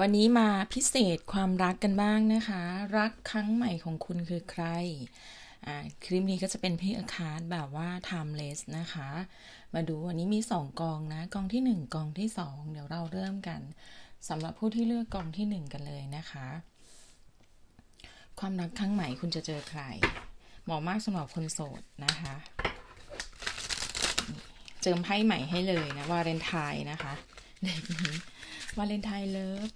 วันนี้มาพิเศษความรักกันบ้างนะคะ รักครั้งใหม่ของคุณคือใคร คลิปนี้ก็จะเป็นพี่อาคาร์แบบว่า timeless นะคะ มาดูวันนี้มี 2 กองนะ กองที่ 1 กองที่ 2 เดี๋ยวเราเริ่มกันสำหรับผู้ที่เลือกกองที่ 1 กันเลยนะคะ ความรักครั้งใหม่คุณจะเจอใคร เหมาะมากสำหรับคนโสดนะคะ เจิมไพ่ใหม่ให้เลยนะวาเลนไทน์นะคะเด็กนี้วาเลนไทน์เลิฟ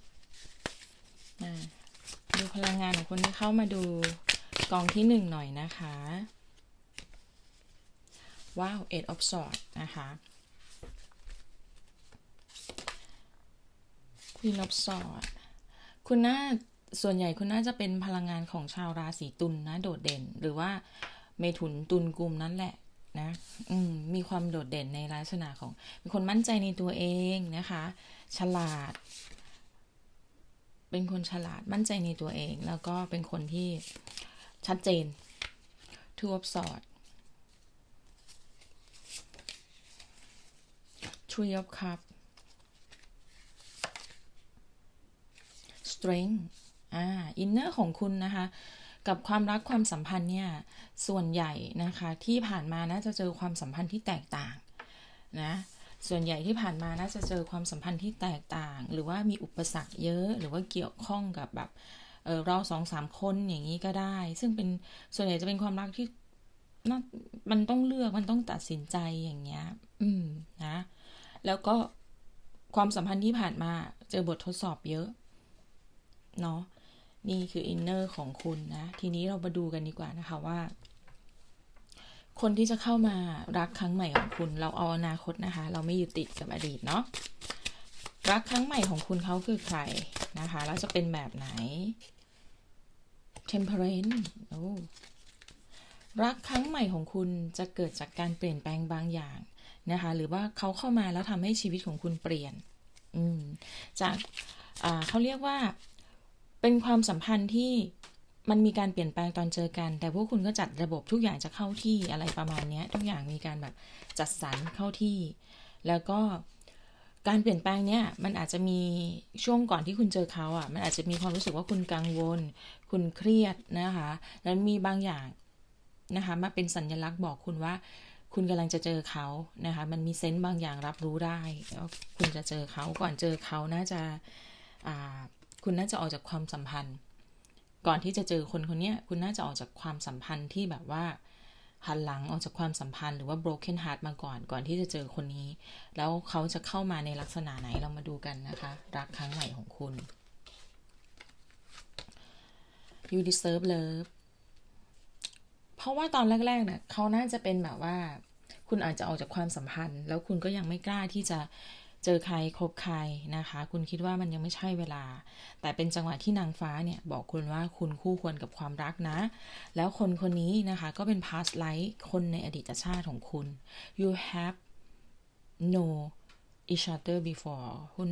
ดูพลังงานของคนที่เข้ามาดูกองที่หนึ่งหน่อยนะคะ ว้าว eight of swords นะคะ queen of swords คุณน่าส่วนใหญ่คุณน่าจะเป็นพลังงานของชาวราศีตุลนนะโดดเด่น หรือว่าเมถุนตุลกลุ่มนั่นแหละนะมมีความโดดเด่นในลักษณะของเป็นคนมั่นใจในตัวเองนะคะ ฉลาด เป็นคนฉลาดมั่นใจในตัวเอง แล้วก็เป็นคนที่ชัดเจน Two of Swords Three of Cups Strength อ่า อินเนอร์ของคุณนะคะ กับความรักความสัมพันธ์เนี่ย ส่วนใหญ่นะคะ ที่ผ่านมาน่าจะเจอความสัมพันธ์ที่แตกต่างนะ ส่วนใหญ่ที่ผ่านมาน่าจะเจอความสัมพันธ์ที่แตกต่าง หรือว่ามีอุปสรรคเยอะหรือว่าเกี่ยวข้องกับแบบเเราสองสามคนอย่างนี้ก็ได้ ซึ่งเป็นส่วนใหญ่จะเป็นความรักที่น่ามันต้องเลือกมันต้องตัดสินใจอย่างเงี้ย อืมนะ แล้วก็ความสัมพันธ์ที่ผ่านมาเจอบททดสอบเยอะ เนาะนี่คืออินเนอร์ของคุณนะ ทีนี้เรามาดูกันดีกว่านะคะว่า คนที่จะเข้ามารักครั้งใหม่ของคุณ เราเอาอนาคตนะคะ เราไม่ยึดติดกับอดีตเนาะรักครั้งใหม่ของคุณเขาคือใครนะคะ แล้วจะเป็นแบบไหน temperance โอ้รักครั้งใหม่ของคุณจะเกิดจากการเปลี่ยนแปลงบางอย่างนะคะ หรือว่าเขาเข้ามาแล้วทำให้ชีวิตของคุณเปลี่ยน อืมจากเขาเรียกว่าเป็นความสัมพันธ์ที่ มันมีการเปลี่ยนแปลงตอนเจอกัน แต่พวกคุณก็จัดระบบทุกอย่างจะเข้าที่อะไรประมาณนี้ทุกอย่างมีการแบบจัดสรรเข้าที่ แล้วก็การเปลี่ยนแปลงเนี้ยมันอาจจะมีช่วงก่อนที่คุณเจอเขาอะ มันอาจจะมีความรู้สึกว่าคุณกังวล คุณเครียดนะคะแล้วมีบางอย่างนะคะมาเป็นสัญลักษณ์บอกคุณว่า คุณกำลังจะเจอเขานะคะ มันมีเซนต์บางอย่างรับรู้ได้แล้วคุณจะเจอเขาก่อนเจอเขาน่าจะอ่าคุณน่าจะออกจากความสัมพันธ์ ก่อนที่จะเจอคนคนนี้คุณน่าจะออกจากความสัมพันธ์ที่แบบว่าหันหลังออกจากความสัมพันธ์หรือว่า broken heart มาก่อนก่อนที่จะเจอคนนี้ แล้วเขาจะเข้ามาในลักษณะไหนเรามาดูกันนะคะ รักครั้งใหม่ของคุณ you deserve love เพราะว่าตอนแรกๆเนี่ยเขาน่าจะเป็นแบบว่า คุณอาจจะออกจากความสัมพันธ์ แล้วคุณก็ยังไม่กล้าที่จะ เจอใครคบใครนะคะ คุณคิดว่ามันยังไม่ใช่เวลา แต่เป็นจังหวะที่นางฟ้าเนี่ยบอกคุณว่าคุณคู่ควรกับความรักนะ แล้วคนคนนี้นะคะก็เป็น past life คนในอดีตชาติของคุณ you have know each other before คุณ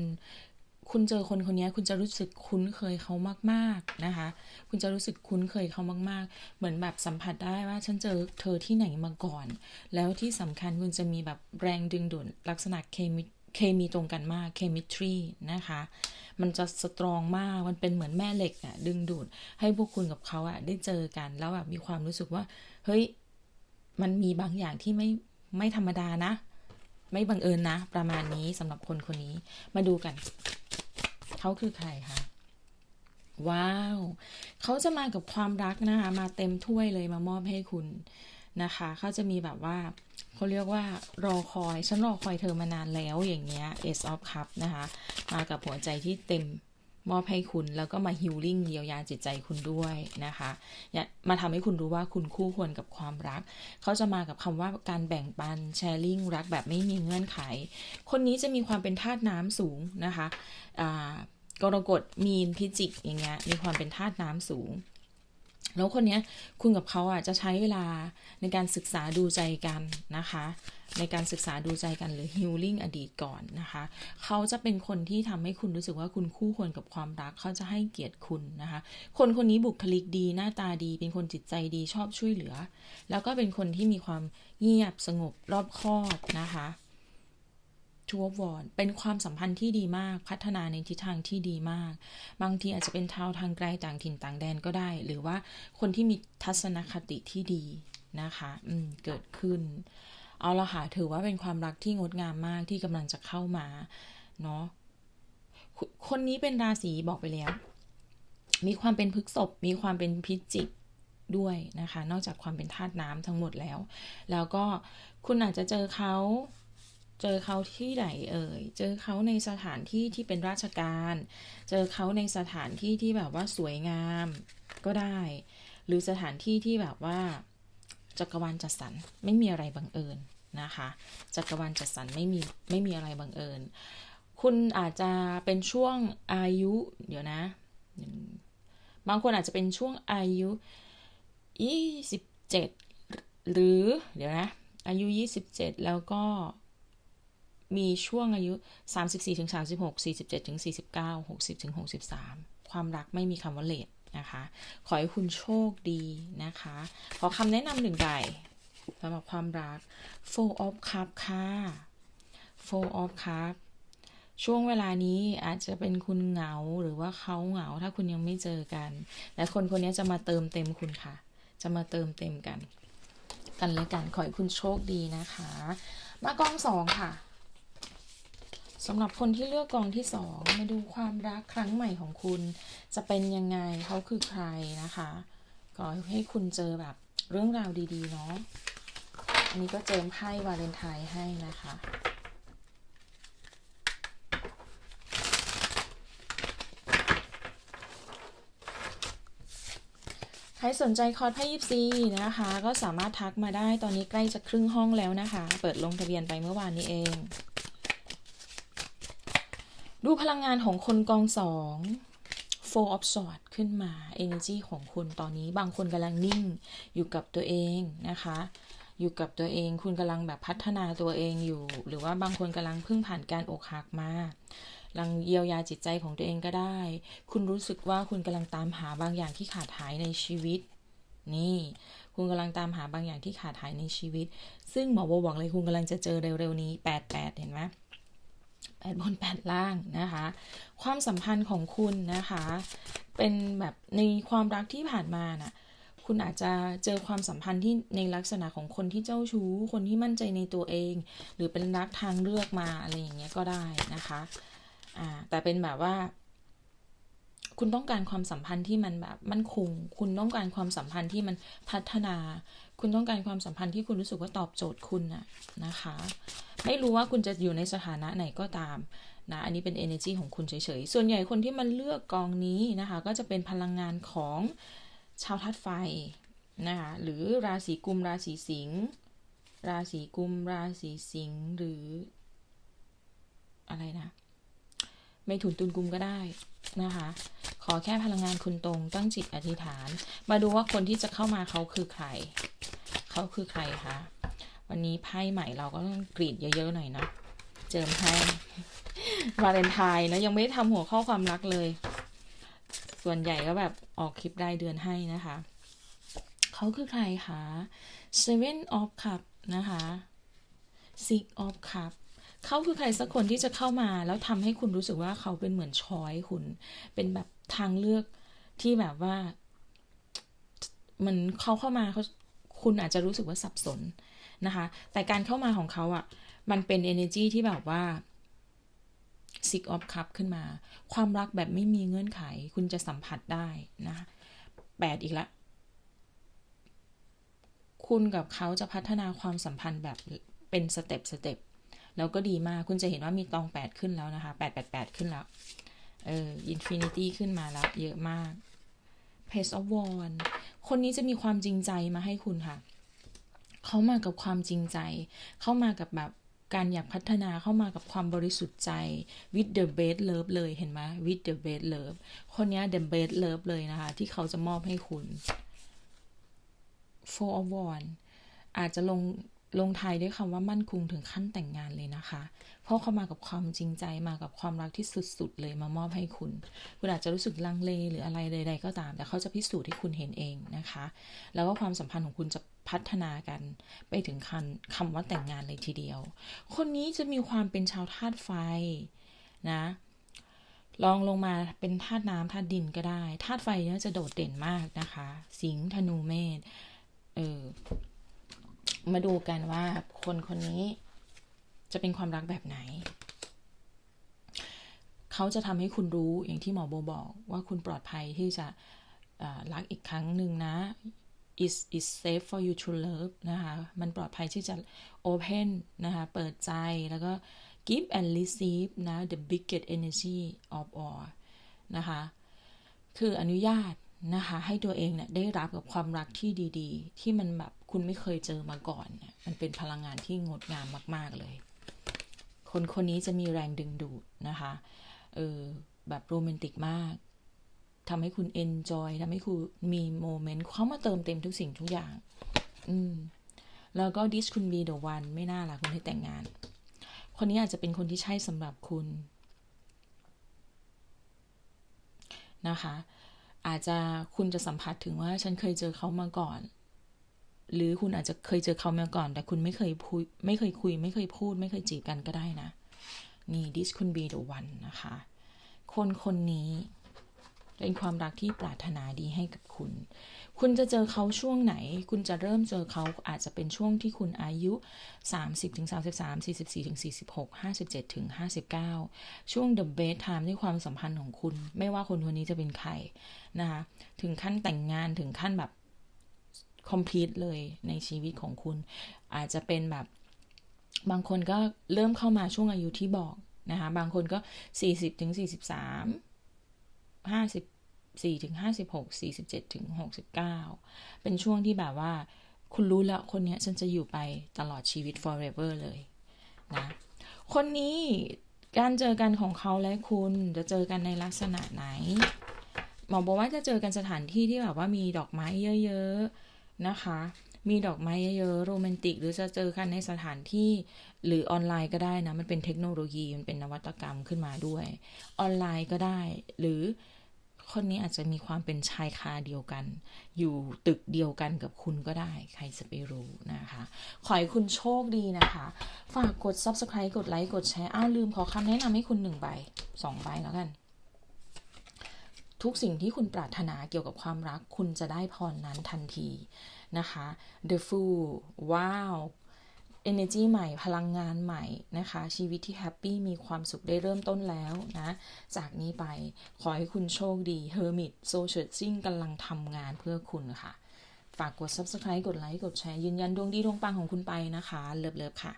คุณเจอคนคนนี้คุณจะรู้สึกคุ้นเคยเขามากๆนะคะ คุณจะรู้สึกคุ้นเคยเขามาก ๆ เหมือนแบบสัมผัสได้ว่าฉันเจอเธอที่ไหนมาก่อน แล้วที่สำคัญคุณจะมีแบบแรงดึงดูดลักษณะเคมี เคมีตรงกันมากเคมิทรีนะคะ มันจะสตรองมากมันเป็นเหมือนแม่เหล็กอะดึงดูด ให้พวกคุณกับเขาอะได้เจอกันแล้วแบบมีความรู้สึกว่า เฮ้ย มันมีบางอย่างที่ไม่ไม่ธรรมดานะ ไม่บังเอิญนะ ประมาณนี้สำหรับคนคนนี้มาดูกัน เขาคือใครคะว้าว เขาจะมากับความรักนะคะ มาเต็มถ้วยเลยมามอบให้คุณ นะคะ เขาจะมีแบบว่าเขาเรียกว่ารอคอยฉันรอคอยเธอมานานแล้วอย่างเงี้ย Ace of Cup นะคะ มากับหัวใจที่เต็มมอบให้คุณแล้วก็มาฮิลลิ่งเยียวยาจิตใจคุณด้วยนะคะมาทำให้คุณรู้ว่าคุณคู่ควรกับความรัก เขาจะมากับคำว่าการแบ่งปันแชร์ลิงรักแบบไม่มีเงื่อนไข คนนี้จะมีความเป็นธาตุน้ำสูงนะคะกรกฎมีนพิจิกอย่างเงี้ยมีความเป็นธาตุน้ำสูง แล้วคนนี้คุณกับเขาอะจะใช้เวลาในการศึกษาดูใจกันนะคะ ในการศึกษาดูใจกันหรือฮิลลิ่งอดีตก่อนนะคะ เขาจะเป็นคนที่ทำให้คุณรู้สึกว่าคุณคู่ควรกับความรัก เขาจะให้เกียรติคุณนะคะ คนคนนี้บุคลิกดีหน้าตาดี เป็นคนจิตใจดีชอบช่วยเหลือ แล้วก็เป็นคนที่มีความเงียบสงบรอบคอบนะคะ ทัววอนเป็นความสัมพันธ์ที่ดีมากพัฒนาในทิศทางที่ดีมาก บางทีอาจจะเป็นชาทางไกลต่างถิ่นต่างแดนก็ได้ หรือว่าคนที่มีทัศนคติที่ดีนะคะอืมเกิดขึ้น เอาละค่ะ ถือว่าเป็นความรักที่งดงามมากที่กำลังจะเข้ามาเนาะคนนี้เป็นราศีบอกไปแล้ว มีความเป็นพฤกษบมีความเป็นพิจิกด้วยนะคะ นอกจากความเป็นธาตุน้ำทั้งหมดแล้ว แล้วก็คุณอาจจะเจอเขา เจอเขาที่ไหนเอ่ย เจอเขาในสถานที่ที่เป็นราชการ เจอเขาในสถานที่ที่แบบว่าสวยงามก็ได้ หรือสถานที่ที่แบบว่าจักรวาลจัดสรรไม่มีอะไรบังเอิญนะคะ จักรวาลจัดสรรไม่มีไม่มีอะไรบังเอิญ คุณอาจจะเป็นช่วงอายุ เดี๋ยวนะ บางคนอาจจะเป็นช่วงอายุ27หรือเดี๋ยวนะ อายุ27แล้วก็ มีช่วงอายุ 34ถึง36 47ถึง49 60ถึง63 ความรักไม่มีคำว่าเลทนะคะ ขอให้คุณโชคดีนะคะ ขอคำแนะนำหนึ่งใดสำหรับความรัก Four of Cup ค่ะ Four of Cup ช่วงเวลานี้อาจจะเป็นคุณเหงาหรือว่าเขาเหงาถ้าคุณยังไม่เจอกัน และคนคนนี้จะมาเติมเต็มคุณค่ะ จะมาเติมเต็มกัน กันเลยกันขอให้คุณโชคดีนะคะ มากองสองค่ะ สำหรับคนที่เลือกกองที่สองมาดูความรักครั้งใหม่ของคุณ จะเป็นยังไงเขาคือใครนะคะขอให้คุณเจอแบบเรื่องราวดีๆเนาะอันนี้ก็เจิมไพ่วาเลนไทน์ให้นะคะใครสนใจคอร์สไพ่ยิปซีนะคะ ก็สามารถทักมาได้ตอนนี้ใกล้จะครึ่งห้องแล้วนะคะ เปิดลงทะเบียนไปเมื่อวานนี้เอง ดูพลังงานของคนกองสอง four of swords ขึ้นมา energy ของคุณตอนนี้บางคนกำลังนิ่งอยู่กับตัวเองนะคะ อยู่กับตัวเองคุณกำลังแบบพัฒนาตัวเองอยู่ หรือว่าบางคนกำลังเพิ่งผ่านการอกหักมากลังเยียวยาจิตใจของตัวเองก็ได้ คุณรู้สึกว่าคุณกำลังตามหาบางอย่างที่ขาดหายในชีวิต นี่ คุณกำลังตามหาบางอย่างที่ขาดหายในชีวิต ซึ่งหมอโบบอกเลยคุณกำลังจะเจอเร็วๆนี้ 88 เห็นไหม แปดบนแปดล่างนะคะ ความสัมพันธ์ของคุณนะคะ เป็นแบบในความรักที่ผ่านมาน่ะคุณอาจจะเจอความสัมพันธ์ที่ในลักษณะของคนที่เจ้าชู้ คนที่มั่นใจในตัวเอง หรือเป็นรักทางเลือกมาอะไรอย่างเงี้ยก็ได้นะคะอ่าแต่เป็นแบบว่า คุณต้องการความสัมพันธ์ที่มันแบบมั่นคง คุณต้องการความสัมพันธ์ที่มันพัฒนา คุณต้องการความสัมพันธ์ที่คุณรู้สึกว่าตอบโจทย์คุณน่ะนะคะ ไม่รู้ว่าคุณจะอยู่ในสถานะไหนก็ตามนะอันนี้เป็น energy ของคุณเฉยๆ ส่วนใหญ่คนที่มันเลือกกองนี้นะคะ ก็จะเป็นพลังงานของชาวทัดไฟนะคะหรือราศีกุม ราศีสิงห์ราศีกุม ราศีสิงห์หรืออะไรนะไม่ถุนตุนกุมก็ได้นะคะ ขอแค่พลังงานคุณตรงตั้งจิตอธิษฐาน มาดูว่าคนที่จะเข้ามาเขาคือใคร เขาคือใครคะ วันนี้ไพ่ใหม่เราก็ต้องกรีดเยอะๆหน่อยนะเจิมให้วาเลนไทน์นะยังไม่ได้ทำหัวข้อความรักเลย ส่วนใหญ่ก็แบบออกคลิปรายเดือนให้นะคะ เขาคือใครคะ Seven of Cup นะคะ Six of Cup เขาคือใครสักคนที่จะเข้ามา แล้วทำให้คุณรู้สึกว่าเขาเป็นเหมือนช้อยคุณ เป็นแบบทางเลือกที่แบบว่า มันเขาเข้ามาเขาคุณอาจจะรู้สึกว่าสับสน นะคะ แต่การเข้ามาของเขาอะ่ะ มันเป็น energy ที่แบบว่า six of cup ขึ้นมา ความรักแบบไม่มีเงื่อนไข คุณจะสัมผัสได้นะแปดอีกละ คุณกับเขาจะพัฒนาความสัมพันธ์แบบเป็นสเต็ปสเต็ปแล้วก็ดีมาก คุณจะเห็นว่ามีตองแปดขึ้นแล้วนะคะแปดแปดแปดขึ้นแล้ว เอออินฟินิตี้ขึ้นมาแล้ว เยอะมาก Page of w a n คนนี้จะมีความจริงใจมาให้คุณค่ะ เขามากับความจริงใจ เข้ามากับแบบการอยากพัฒนาเข้ามากับความบริสุทธิ์ใจ with the best love เลยเห็นไหม with the best love คนนี้ the best love เลยนะคะ ที่เขาจะมอบให้คุณ four of wands อาจจะลงลงท้ายด้วยคำว่ามั่นคงถึงขั้นแต่งงานเลยนะคะ เพราะเขามากับความจริงใจมากับความรักที่สุดๆเลยมามอบให้คุณ คุณอาจจะรู้สึกลังเลหรืออะไรใดๆก็ตาม แต่เขาจะพิสูจน์ให้คุณเห็นเองนะคะ แล้วก็ความสัมพันธ์ของคุณจะ พัฒนากันไปถึงคำคำว่าแต่งงานเลยทีเดียว คนนี้จะมีความเป็นชาวธาตุไฟนะลองลงมาเป็นธาตุน้ำธาตุดินก็ได้ธาตุไฟเนี่ยจะโดดเด่นมากนะคะ สิงห์ธนูเมษเออมาดูกันว่าคนคนนี้จะเป็นความรักแบบไหน เขาจะทำให้คุณรู้อย่างที่หมอโบบอกว่าคุณปลอดภัยที่จะรักอีกครั้งหนึ่งนะ is is safe for you to love นะคะ มันปลอดภัยที่จะ open นะคะ เปิดใจ แล้วก็ give and receive นะ the biggest energy of all นะคะ คืออนุญาตนะคะ ให้ตัวเองเนี่ยได้รับกับความรักที่ดีๆ ที่มันแบบคุณไม่เคยเจอมาก่อนเนี่ยมันเป็นพลังงานที่งดงามมาก ๆ เลย คนคนนี้จะมีแรงดึงดูดนะคะ เออแบบโรแมนติกมาก ทำให้คุณเอนจอยทำให้คุณมีโมเมนต์เขามาเติมเต็มทุกสิ่งทุกอย่าง อืม แล้วก็ this คุณ be the one ไม่น่าละคุณให้แต่งงาน คนนี้อาจจะเป็นคนที่ใช่สำหรับคุณ นะคะ อาจจะคุณจะสัมผัสถึงว่าฉันเคยเจอเขามาก่อน หรือคุณอาจจะเคยเจอเขามาก่อน แต่คุณไม่เคยพูดไม่เคยคุย ไม่เคยพูด ไม่เคยจีบกันก็ได้นะ นี่ this คุณ be the one นะคะ คนคนนี้ เป็นความรักที่ปรารถนาดีให้กับคุณ คุณจะเจอเขาช่วงไหน คุณจะเริ่มเจอเขาอาจจะเป็นช่วงที่คุณอายุ 30ถึง33 44ถึง46 57ถึง59 ช่วง the best time ในความสัมพันธ์ของคุณ ไม่ว่าคนคนนี้จะเป็นใครนะคะถึงขั้นแต่งงานถึงขั้นแบบ complete เลยในชีวิตของคุณ อาจจะเป็นแบบบางคนก็เริ่มเข้ามาช่วงอายุที่บอกนะคะ บางคนก็ 40ถึง43 ห้าสิบสี่ถึงห้าสิบหกสี่สิบเจ็ดถึงหกสิบเก้าเป็นช่วงที่แบบว่า คุณรู้แล้วคนนี้ฉันจะอยู่ไปตลอดชีวิต forever เลยนะคนนี้การเจอกันของเขาและคุณจะเจอกันในลักษณะไหนหมอบอกว่าจะเจอกันสถานที่ที่แบบว่ามีดอกไม้เยอะ ๆ นะคะ มีดอกไม้เยอะๆโรแมนติก หรือจะเจอกันในสถานที่หรือออนไลน์ก็ได้นะ มันเป็นเทคโนโลยี มันเป็นนวัตกรรมขึ้นมาด้วย ออนไลน์ก็ได้ หรือคนนี้อาจจะมีความเป็นชายคาเดียวกัน อยู่ตึกเดียวกันกับคุณก็ได้ ใครจะไปรู้นะคะ ขอให้คุณโชคดีนะคะ ฝากกด subscribe กดไลค์กดแชร์อ้าวลืมขอคำแนะนำให้คุณหนึ่งใบสองใบแล้วกัน ทุกสิ่งที่คุณปรารถนาเกี่ยวกับความรัก คุณจะได้พรนั้นทันที นะคะ The Fool Wow energy ใหม่พลังงานใหม่นะคะ ชีวิตที่แฮปปี้มีความสุขได้เริ่มต้นแล้วนะ จากนี้ไปขอให้คุณโชคดี Hermit s o c i a l i n g กำลังทำงานเพื่อคุณค่ะ ฝากกด subscribe กดไลค์ กดแชร์ ยืนยันดวงดีดวงปังของคุณไปนะคะ เลิฟๆค่ะ